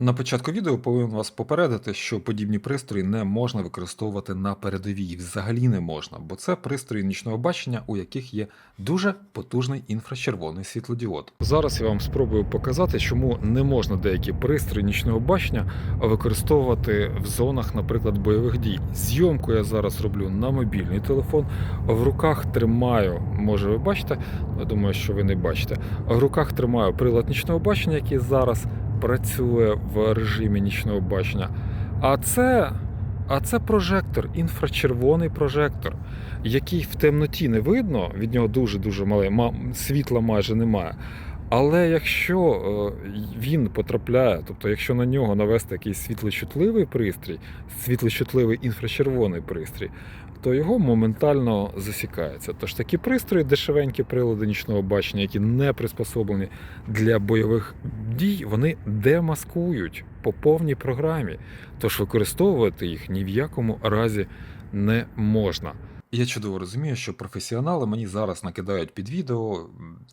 На початку відео повинен вас попередити, що подібні пристрої не можна використовувати на передовій, взагалі не можна, бо це пристрої нічного бачення, у яких є дуже потужний інфрачервоний світлодіод. Зараз я вам спробую показати, чому не можна деякі пристрої нічного бачення використовувати в зонах, наприклад, бойових дій. Зйомку я зараз роблю на мобільний телефон. В руках тримаю, може ви бачите, я думаю, що ви не бачите. В руках тримаю прилад нічного бачення, який зараз працює в режимі нічного бачення. А це, а це прожектор, інфрачервоний прожектор, який в темноті не видно, від нього дуже-дуже мале, світла майже немає. Але якщо е, він потрапляє, тобто якщо на нього навести якийсь світлочутливий пристрій, світлочутливий інфрачервоний пристрій, то його моментально засікається. Тож такі пристрої, дешевенькі прилади нічного бачення, які не приспособлені для бойових дій, вони демаскують по повній програмі. Тож використовувати їх ні в якому разі не можна. Я чудово розумію, що професіонали мені зараз накидають під відео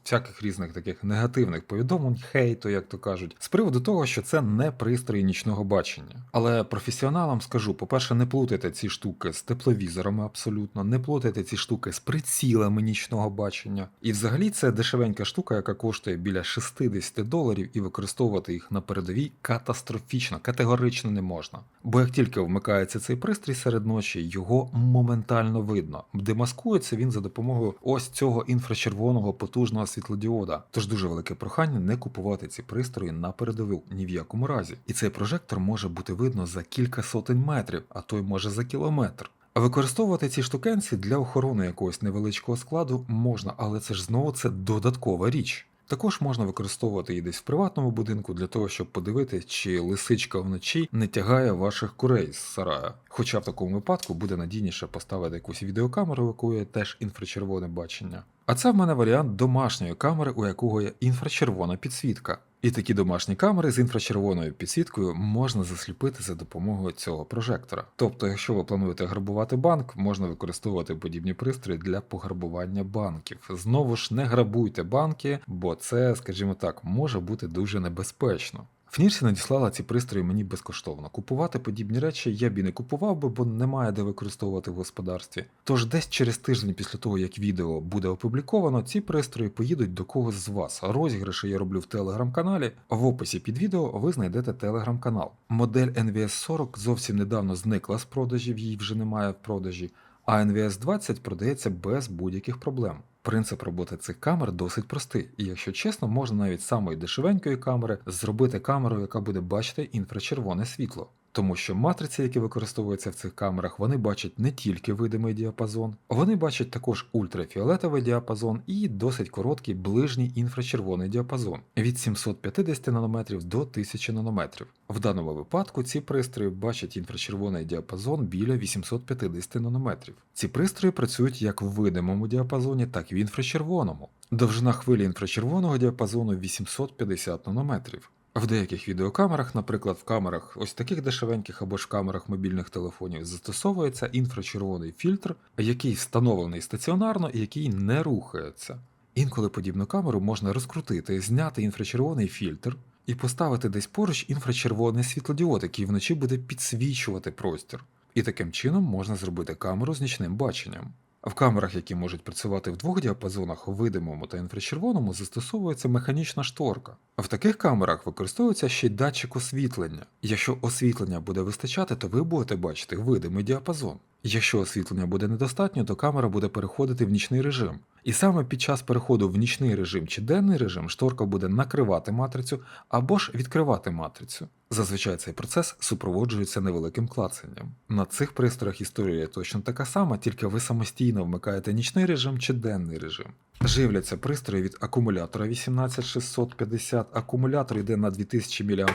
всяких різних таких негативних повідомлень, хейту, як то кажуть, з приводу того, що це не пристрої нічного бачення. Але професіоналам скажу: по-перше, не плутайте ці штуки з тепловізорами абсолютно, не плутайте ці штуки з прицілами нічного бачення. І взагалі це дешевенька штука, яка коштує біля 60 доларів, і використовувати їх на передовій катастрофічно, категорично не можна. Бо як тільки вмикається цей пристрій серед ночі, його моментально видно. Демаскується він за допомогою ось цього інфрачервоного потужного світлодіода. Тож дуже велике прохання не купувати ці пристрої на передову ні в якому разі. І цей прожектор може бути видно за кілька сотень метрів, а то й може за кілометр. А Використовувати ці штукенці для охорони якогось невеличкого складу можна, але це ж знову це додаткова річ. Також можна використовувати її десь в приватному будинку для того, щоб подивити, чи лисичка вночі не тягає ваших курей з сарая. Хоча в такому випадку буде надійніше поставити якусь відеокамеру, у якої теж інфрачервоне бачення. А це в мене варіант домашньої камери, у якого є інфрачервона підсвітка. І такі домашні камери з інфрачервоною підсвіткою можна засліпити за допомогою цього прожектора. Тобто, якщо ви плануєте грабувати банк, можна використовувати подібні пристрої для пограбування банків. Знову ж не грабуйте банки, бо це, скажімо так, може бути дуже небезпечно. Фнірсі надіслала ці пристрої мені безкоштовно. Купувати подібні речі я б і не купував би, бо немає де використовувати в господарстві. Тож десь через тиждень після того, як відео буде опубліковано, ці пристрої поїдуть до когось з вас. Розіграші я роблю в телеграм-каналі. В описі під відео ви знайдете телеграм-канал. Модель NVS 40 зовсім недавно зникла з продажів, її вже немає в продажі. А NVS 20 продається без будь-яких проблем. Принцип роботи цих камер досить простий, і якщо чесно, можна навіть самої дешевенької камери зробити камеру, яка буде бачити інфрачервоне світло. Тому що матриці, які використовуються в цих камерах, вони бачать не тільки видимий діапазон, вони бачать також ультрафіолетовий діапазон і досить короткий ближній інфрачервоний діапазон від 750 нанометрів до 1000 нанометрів. В даному випадку ці пристрої бачать інфрачервоний діапазон біля 850 нанометрів. Ці пристрої працюють як в видимому діапазоні, так і в інфрачервоному. Довжина хвилі інфрачервоного діапазону 850 нанометрів. В деяких відеокамерах, наприклад, в камерах ось таких дешевеньких або ж в камерах мобільних телефонів, застосовується інфрачервоний фільтр, який встановлений стаціонарно і який не рухається. Інколи подібну камеру можна розкрутити, зняти інфрачервоний фільтр і поставити десь поруч інфрачервоний світлодіод, який вночі буде підсвічувати простір. І таким чином можна зробити камеру з нічним баченням. В камерах, які можуть працювати в двох діапазонах видимому та інфрачервоному, застосовується механічна шторка. В таких камерах використовується ще й датчик освітлення. Якщо освітлення буде вистачати, то ви будете бачити видимий діапазон. Якщо освітлення буде недостатньо, то камера буде переходити в нічний режим. І саме під час переходу в нічний режим чи денний режим шторка буде накривати матрицю або ж відкривати матрицю. Зазвичай цей процес супроводжується невеликим клацанням. На цих пристроях історія точно така сама, тільки ви самостійно вмикаєте нічний режим чи денний режим. Живляться пристрої від акумулятора 18650. Акумулятор йде на 2000 мАч,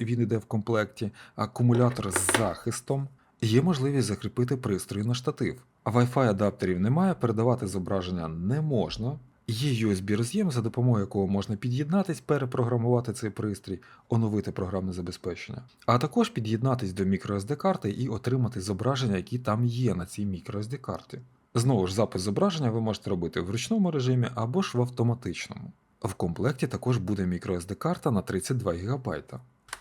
він йде в комплекті. Акумулятор з захистом. Є можливість закріпити пристрій на штатив. Wi-Fi адаптерів немає, передавати зображення не можна. Є USB роз'єм, за допомогою якого можна під'єднатись, перепрограмувати цей пристрій, оновити програмне забезпечення, а також під'єднатись до microSD карти і отримати зображення, які там є на цій microSD карті. Знову ж запис зображення ви можете робити в ручному режимі або ж в автоматичному. В комплекті також буде microSD карта на 32 ГБ.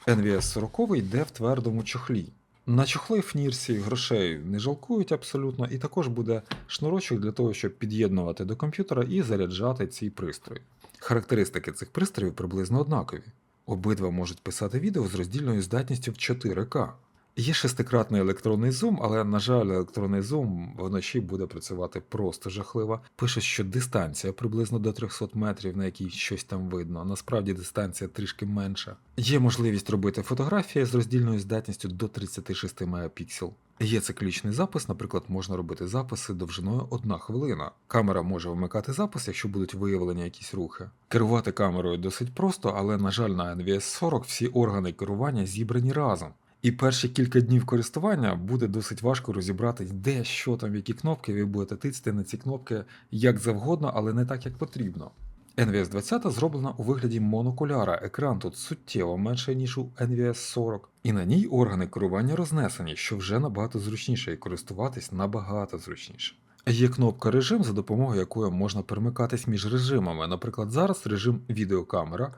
NVS 40 йде в твердому чохлі. На чохли в Нірсі грошей не жалкують абсолютно, і також буде шнурочок для того, щоб під'єднувати до комп'ютера і заряджати ці пристрої. Характеристики цих пристроїв приблизно однакові. Обидва можуть писати відео з роздільною здатністю в 4К. Є шестикратний електронний зум, але, на жаль, електронний зум вночі буде працювати просто жахливо. Пише, що дистанція приблизно до 300 метрів, на якій щось там видно. Насправді дистанція трішки менша. Є можливість робити фотографії з роздільною здатністю до 36 мегапіксел. Є циклічний запис, наприклад, можна робити записи довжиною 1 хвилина. Камера може вмикати запис, якщо будуть виявлені якісь рухи. Керувати камерою досить просто, але, на жаль, на NVS 40 всі органи керування зібрані разом. І перші кілька днів користування буде досить важко розібрати, де що там, які кнопки, ви будете тицяти на ці кнопки як завгодно, але не так, як потрібно. NVS 20 зроблена у вигляді монокуляра, екран тут суттєво менший, ніж у NVS 40, і на ній органи керування рознесені, що вже набагато зручніше і користуватись набагато зручніше. Є кнопка режим, за допомогою якої можна перемикатись між режимами. Наприклад, зараз режим відеокамера,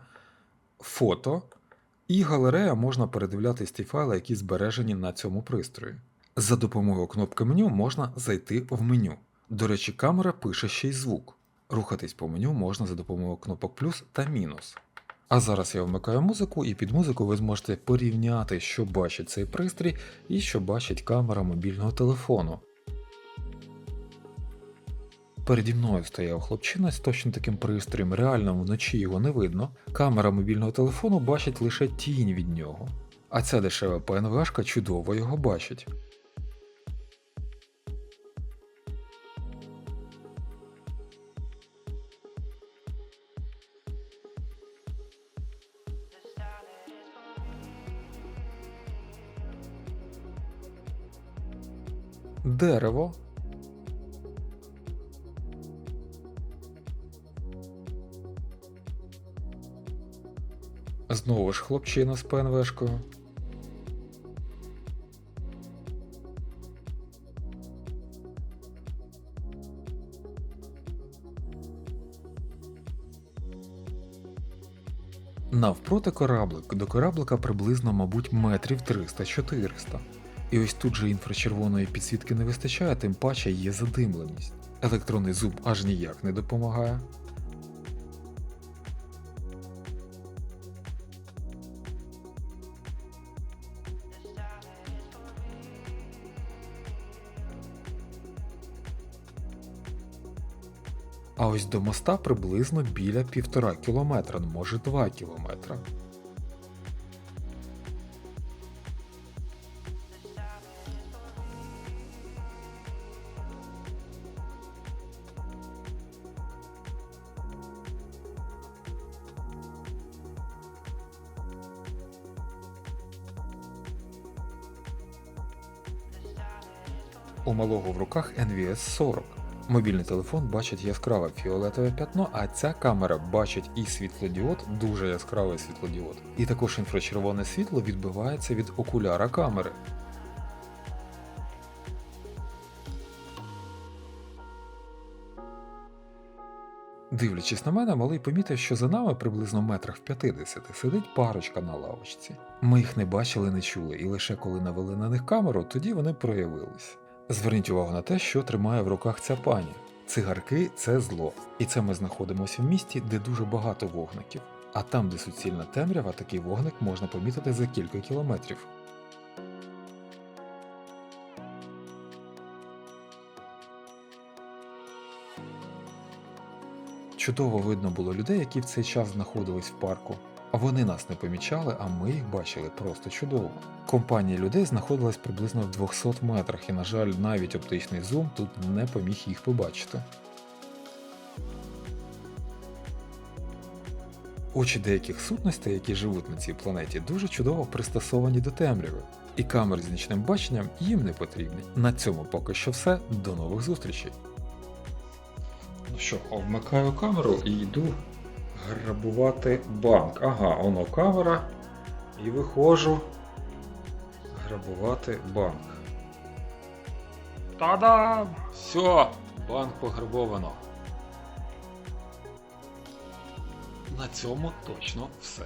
фото, і галерея можна передивлятись ті файли, які збережені на цьому пристрої. За допомогою кнопки меню можна зайти в меню. До речі, камера пише ще й звук. Рухатись по меню можна за допомогою кнопок плюс та мінус. А зараз я вмикаю музику, і під музику ви зможете порівняти, що бачить цей пристрій і що бачить камера мобільного телефону. Переді мною стояв хлопчина з точно таким пристроєм, реально вночі його не видно. Камера мобільного телефону бачить лише тінь від нього. А ця дешева ПНВшка чудово його бачить. Дерево. Знову ж хлопчина з ПНВшкою. Навпроти кораблик, до кораблика приблизно, мабуть, метрів 300-400. І ось тут же інфрачервоної підсвітки не вистачає, тим паче є задимленість. Електронний зум аж ніяк не допомагає. А ось до моста приблизно біля півтора кілометра, може 2 кілометра. У малого в руках NVS 40. Мобільний телефон бачить яскраве фіолетове пятно, а ця камера бачить і світлодіод, дуже яскравий світлодіод. І також інфрачервоне світло відбивається від окуляра камери. Дивлячись на мене, малий помітив, що за нами приблизно метрах в 50 сидить парочка на лавочці. Ми їх не бачили, не чули, і лише коли навели на них камеру, тоді вони проявились. Зверніть увагу на те, що тримає в руках ця пані. Цигарки це зло. І це ми знаходимося в місті, де дуже багато вогників. А там, де суцільна темрява, такий вогник можна помітити за кілька кілометрів. Чудово видно було людей, які в цей час знаходились в парку. Вони нас не помічали, а ми їх бачили просто чудово. Компанія людей знаходилась приблизно в 200 метрах, і, на жаль, навіть оптичний зум тут не поміг їх побачити. Очі деяких сутностей, які живуть на цій планеті, дуже чудово пристосовані до темряви, і камери з нічним баченням їм не потрібні. На цьому поки що все. До нових зустрічей. Ну що, вмикаю камеру і йду грабувати банк. Ага, воно камера. І виходжу грабувати банк. Та-дам! Все, банк пограбовано. На цьому точно все.